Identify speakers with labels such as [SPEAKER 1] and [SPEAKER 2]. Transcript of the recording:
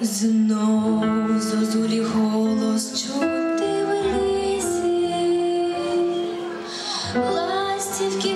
[SPEAKER 1] Знов зозулі голос чути в лісі, ластівки.